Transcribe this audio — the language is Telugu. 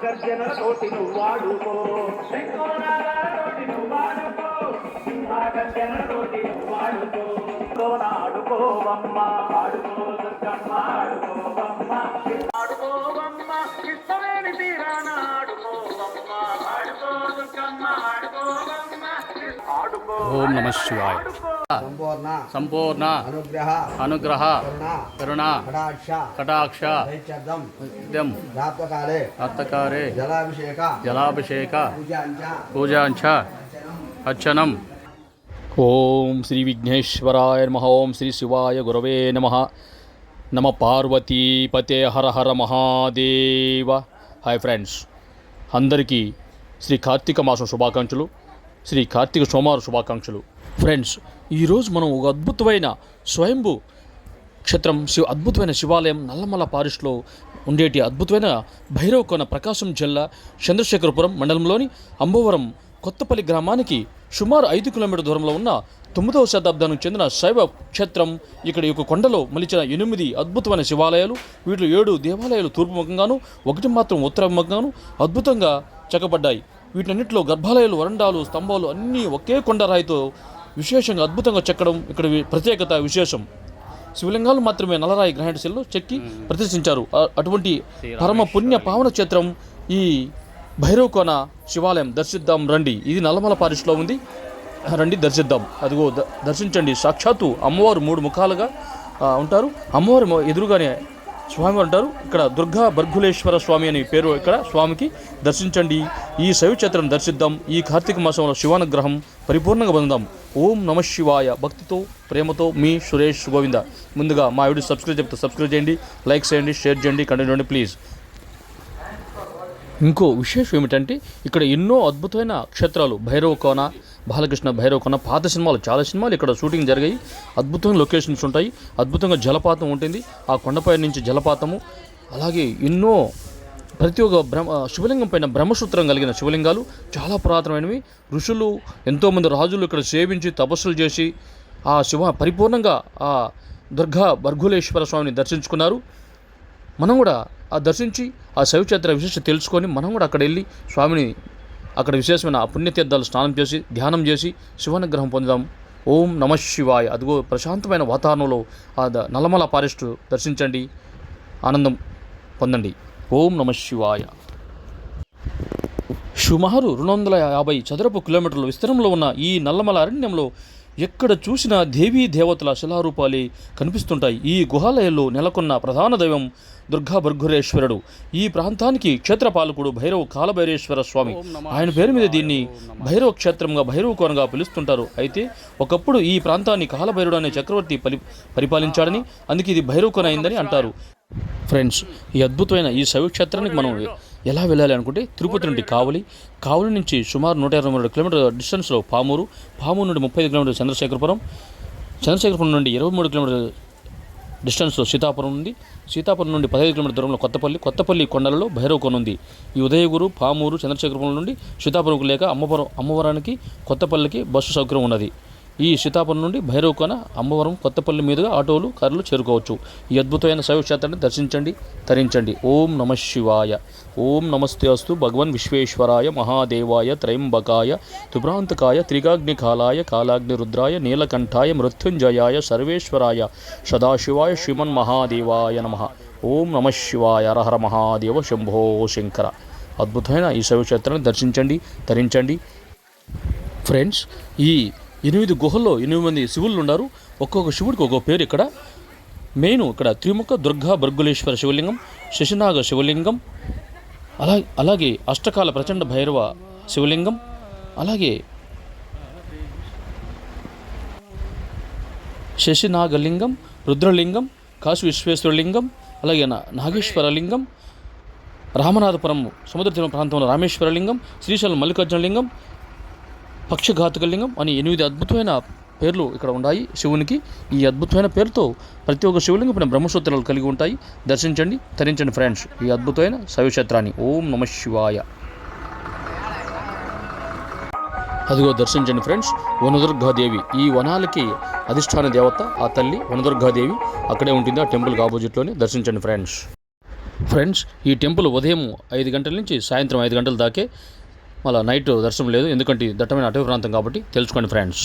సింహాగర్జనతోటి నువ్వు వాడుకో. శంకునాదాలతోటి నువ్వు వాడుకో సింహాగర్జనతోటి నువ్వు వాడుకో ఆడుకోవమ్మ ఆడుకో దుర్గమ్మ ఆడుకోవమ్మ ఆడుకోవమ్మ ఇష్టమేని తీరాన. ఆడుకోవమ్మ ఆడుకో దుర్గమ్మ ఆడుకోవమ్మ ఆడుకో ఓం నమ శివాయ. సంపూర్ణ సంపూర్ణ అనుగ్రహ అనుగ్రహ కరుణ కటాక్ష కటాక్ష నిత్యం రాత్రకాలే జలాభిషేక జలాభిషేక పూజాంచ అర్చనం. ఓం శ్రీ విఘ్నేశ్వరాయ నమ ఓం శ్రీ శివాయ గురవే నమ నమ పార్వతీపతే హర హర మహాదేవ. హాయ్ ఫ్రెండ్స్ అందరికీ శ్రీ కార్తీక మాసం శుభాకాంక్షలు శ్రీ కార్తీక సోమవారం శుభాకాంక్షలు. ఫ్రెండ్స్ ఈరోజు మనం ఒక అద్భుతమైన స్వయంభూ క్షేత్రం శివ అద్భుతమైన శివాలయం నల్లమల పారిష్లో ఉండేటి అద్భుతమైన భైరవకోన ప్రకాశం జిల్లా చంద్రశేఖరపురం మండలంలోని అంబవరం కొత్తపల్లి గ్రామానికి సుమారు ఐదు కిలోమీటర్ దూరంలో ఉన్న తొమ్మిదవ శతాబ్దానికి చెందిన శైవ క్షేత్రం. ఇక్కడ యొక్క కొండలో మలిచిన ఎనిమిది అద్భుతమైన శివాలయాలు వీటిలో ఏడు దేవాలయాలు తూర్పుముఖంగాను ఒకటి మాత్రం ఉత్తరముఖంగాను అద్భుతంగా చెక్కబడ్డాయి. వీటన్నిటిలో గర్భాలయాలు వరండాలు స్తంభాలు అన్నీ ఒకే కొండరాయితో విశేషంగా అద్భుతంగా చెక్కడం ఇక్కడ ప్రత్యేకత విశేషం. శివలింగాలు మాత్రమే నలరాయి గ్రహణశిల్లో చెక్కి ప్రదర్శించారు. అటువంటి పరమ పుణ్య పావన క్షేత్రం ఈ భైరవకోన శివాలయం. దర్శిద్దాం రండి. ఇది నల్లమల పారిష్లో ఉంది. రండి దర్శిద్దాం. అదిగో ద- దర్శించండి. సాక్షాత్తు అమ్మవారు మూడు ముఖాలుగా ఉంటారు. అమ్మవారు ఎదురుగానే స్వామి ఉంటారు. ఇక్కడ దుర్గా బర్గులేశ్వర స్వామి అనే పేరు ఇక్కడ స్వామికి. దర్శించండి. ఈ శైవక్షేత్రం దర్శిద్దాం. ఈ కార్తీక మాసంలో శివానుగ్రహం పరిపూర్ణంగా పొందాం ఓం నమ శివాయ. భక్తితో ప్రేమతో మీ సురేష్ గోవింద. ముందుగా మా వీడియో సబ్స్క్రైబ్ చెప్తే సబ్స్క్రైబ్ చేయండి లైక్ చేయండి షేర్ చేయండి కంటెంట్ చేయండి ప్లీజ్ ఇంకో విశేషం ఏమిటంటే ఇక్కడ ఎన్నో అద్భుతమైన క్షేత్రాలు. భైరవ కోన బాలకృష్ణ భైరవ కోన పాత సినిమాలు చాలా సినిమాలు ఇక్కడ షూటింగ్ జరిగాయి. అద్భుతమైన లొకేషన్స్ ఉంటాయి. అద్భుతంగా జలపాతం ఉంటుంది. ఆ కొండపై నుంచి జలపాతము. అలాగే ఎన్నో ప్రతి ఒక్క బ్రహ్మ శివలింగం పైన బ్రహ్మసూత్రం కలిగిన శివలింగాలు చాలా పురాతనమైనవి. ఋషులు ఎంతోమంది రాజులు ఇక్కడ సేవించి తపస్సులు చేసి ఆ శివ పరిపూర్ణంగా ఆ దుర్గా భర్గులేశ్వర స్వామిని దర్శించుకున్నారు. మనం కూడా ఆ దర్శించి ఆ శైవక్షేత్ర విశేషత తెలుసుకొని మనం కూడా అక్కడ వెళ్ళి స్వామిని అక్కడ విశేషమైన ఆ పుణ్యతీర్థాలు స్నానం చేసి ధ్యానం చేసి శివానుగ్రహం పొందుదాం. ఓం నమ శివాయ. అదిగో ప్రశాంతమైన వాతావరణంలో ఆ ద- నల్లమల ఫారెస్ట్ దర్శించండి. ఆనందం పొందండి. ఓం నమ శివాయ. సుమారు రెండు వందల యాభై చదరపు కిలోమీటర్ల విస్తీర్ణంలో ఉన్న ఈ నల్లమల అరణ్యంలో ఎక్కడ చూసినా దేవీ దేవతల శిలారూపాలే కనిపిస్తుంటాయి. ఈ గుహాలయంలో నెలకొన్న ప్రధాన దైవం దుర్గా బర్గురేశ్వరుడు ఈ ప్రాంతానికి క్షేత్రపాలకుడు భైరవ కాలభైరేశ్వర స్వామి. ఆయన పేరు మీద దీన్ని భైరవ క్షేత్రంగా భైరవ కోనగా పిలుస్తుంటారు. అయితే ఒకప్పుడు ఈ ప్రాంతాన్ని కాలభైరుడు అనే చక్రవర్తి పరి పరిపాలించాడని అందుకే ఇది భైరవ కోన అయిందని అంటారు. ఫ్రెండ్స్ ఈ అద్భుతమైన ఈ శైవక్షేత్రానికి మనం ఎలా వెళ్ళాలి అనుకుంటే తిరుపతి నుండి కావలి కావలి నుంచి సుమారు నూట ఇరవై మూడు కిలోమీటర్ డిస్టెన్స్లో పామూరు పామూరు నుండి ముప్పై ఐదు కిలోమీటర్ చంద్రశేఖరపురం చంద్రశేఖరపురం నుండి ఇరవై మూడు కిలోమీటర్ డిస్టెన్స్లో సీతాపురం ఉంది. సీతాపురం నుండి పదహైదు కిలోమీటర్ దూరంలో కొత్తపల్లి కొత్తపల్లి కొండలలో భైరవకొన ఉంది. ఈ ఉదయగురు పామూరు చంద్రశేఖరపురం నుండి సీతాపురంకు లేక అమ్మవరం అమ్మవరానికి కొత్తపల్లికి బస్సు సౌకర్యం ఉన్నది. ఈ సీతాపురం నుండి భైరవకోన అమ్మవరం కొత్తపల్లి మీదుగా ఆటోలు కార్లు చేరుకోవచ్చు. ఈ అద్భుతమైన శైవక్షేత్రాన్ని దర్శించండి తరించండి. ఓం నమ శివాయ. ఓం నమస్తే అస్తు. భగవన్ విశ్వేశ్వరాయ మహాదేవాయ త్రయంబకాయ తుభ్రాంతకాయ త్రిగాగ్నికాలాయ కాలాగ్ని రుద్రాయ నీలకంఠాయ మృత్యుంజయాయ సర్వేశ్వరాయ సదాశివాయ శ్రీమన్ మహాదేవాయ నమ. ఓం నమ శివాయ. హరహర మహాదేవ శంభో శంకర. అద్భుతమైన ఈ శైవక్షేత్రాన్ని దర్శించండి తరించండి. ఫ్రెండ్స్ ఈ ఎనిమిది గుహల్లో ఎనిమిది మంది శివుళ్ళు ఉన్నారు. ఒక్కొక్క శివుడికి ఒక్కొక్క పేరు ఇక్కడ. మెయిన్ ఇక్కడ త్రిముఖ దుర్గా బర్గులేశ్వర శివలింగం శశినాగ శివలింగం అలా అలాగే అష్టకాల ప్రచండ భైరవ శివలింగం అలాగే శశినాగలింగం రుద్రలింగం కాశీ విశ్వేశ్వరలింగం అలాగే నా- నాగేశ్వరలింగం రామనాథపురం సముద్ర తీర ప్రాంతంలో రామేశ్వరలింగం శ్రీశైలం మల్లికార్జున లింగం లింగం అని ఎనిమిది అద్భుతమైన పేర్లు ఇక్కడ ఉన్నాయి. శివునికి ఈ అద్భుతమైన పేరుతో ప్రతి ఒక్క శివలింగం పైన బ్రహ్మసూత్రాలు కలిగి ఉంటాయి. దర్శించండి తరించండి ఫ్రెండ్స్. ఈ అద్భుతమైన శైవక్షేత్రాన్ని. ఓం నమ శివాయ. అదిగో దర్శించండి ఫ్రెండ్స్ వనదుర్గాదేవి. ఈ వనాలకి అధిష్టాన దేవత ఆ తల్లి వనదుర్గాదేవి అక్కడే ఉంటుంది? ఆ టెంపుల్ ఆపోజిట్లోనే దర్శించండి ఫ్రెండ్స్. ఫ్రెండ్స్ ఈ టెంపుల్ ఉదయం ఐదు గంటల నుంచి సాయంత్రం ఐదు గంటల దాకే మళ్ళీ నైట్ దర్శనం లేదు. ఎందుకంటే దట్టమైన అటవీ ప్రాంతం కాబట్టి తెలుసుకోండి ఫ్రెండ్స్.